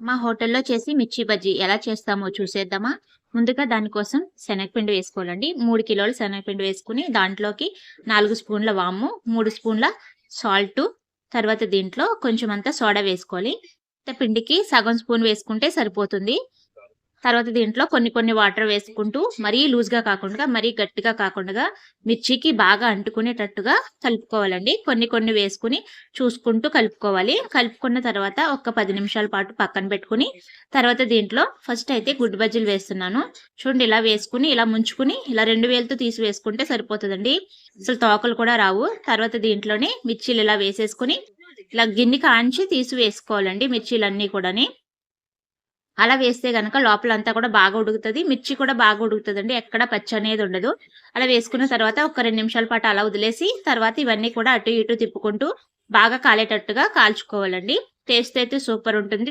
మా హోటల్లో చేసి మిర్చి బజ్జీ ఎలా చేస్తామో చూసేద్దామా? ముందుగా దానికోసం శనగపిండి వేసుకోవాలండి. మూడు కిలోల శనగపిండి వేసుకుని దాంట్లోకి నాలుగు స్పూన్ల వాము మూడు స్పూన్ల సాల్ట్ తర్వాత దీంట్లో కొంచెం అంతా సోడా వేసుకోవాలి. పిండికి సగం స్పూన్ వేసుకుంటే సరిపోతుంది. తర్వాత దీంట్లో కొన్ని కొన్ని వాటర్ వేసుకుంటూ మరీ లూజ్గా కాకుండా మరీ గట్టిగా కాకుండా మిర్చికి బాగా అంటుకునేటట్టుగా కలుపుకోవాలండి. కొన్ని కొన్ని వేసుకుని చూసుకుంటూ కలుపుకోవాలి. కలుపుకున్న తర్వాత ఒక పది నిమిషాల పాటు పక్కన పెట్టుకుని తర్వాత దీంట్లో ఫస్ట్ అయితే గుడ్డు బజ్జీలు వేస్తున్నాను. చూడండి ఇలా వేసుకుని ఇలా ముంచుకుని ఇలా రెండు వేలతో తీసి వేసుకుంటే సరిపోతుందండి. అసలు తోకలు కూడా రావు. తర్వాత దీంట్లోనే మిర్చీలు ఇలా వేసేసుకుని ఇలా గిన్నె కాంచి తీసి వేసుకోవాలండి మిర్చీలన్నీ కూడాని. అలా వేస్తే కనుక లోపలంతా కూడా బాగా ఉడుకుతుంది మిర్చి కూడా బాగా ఉడుకుతుందండి ఎక్కడ పచ్చి అనేది ఉండదు. అలా వేసుకున్న తర్వాత ఒక రెండు నిమిషాల పాటు అలా వదిలేసి తర్వాత ఇవన్నీ కూడా అటు ఇటు తిప్పుకుంటూ బాగా కాలేటట్టుగా కాల్చుకోవాలండి. టేస్ట్ అయితే సూపర్ ఉంటుంది.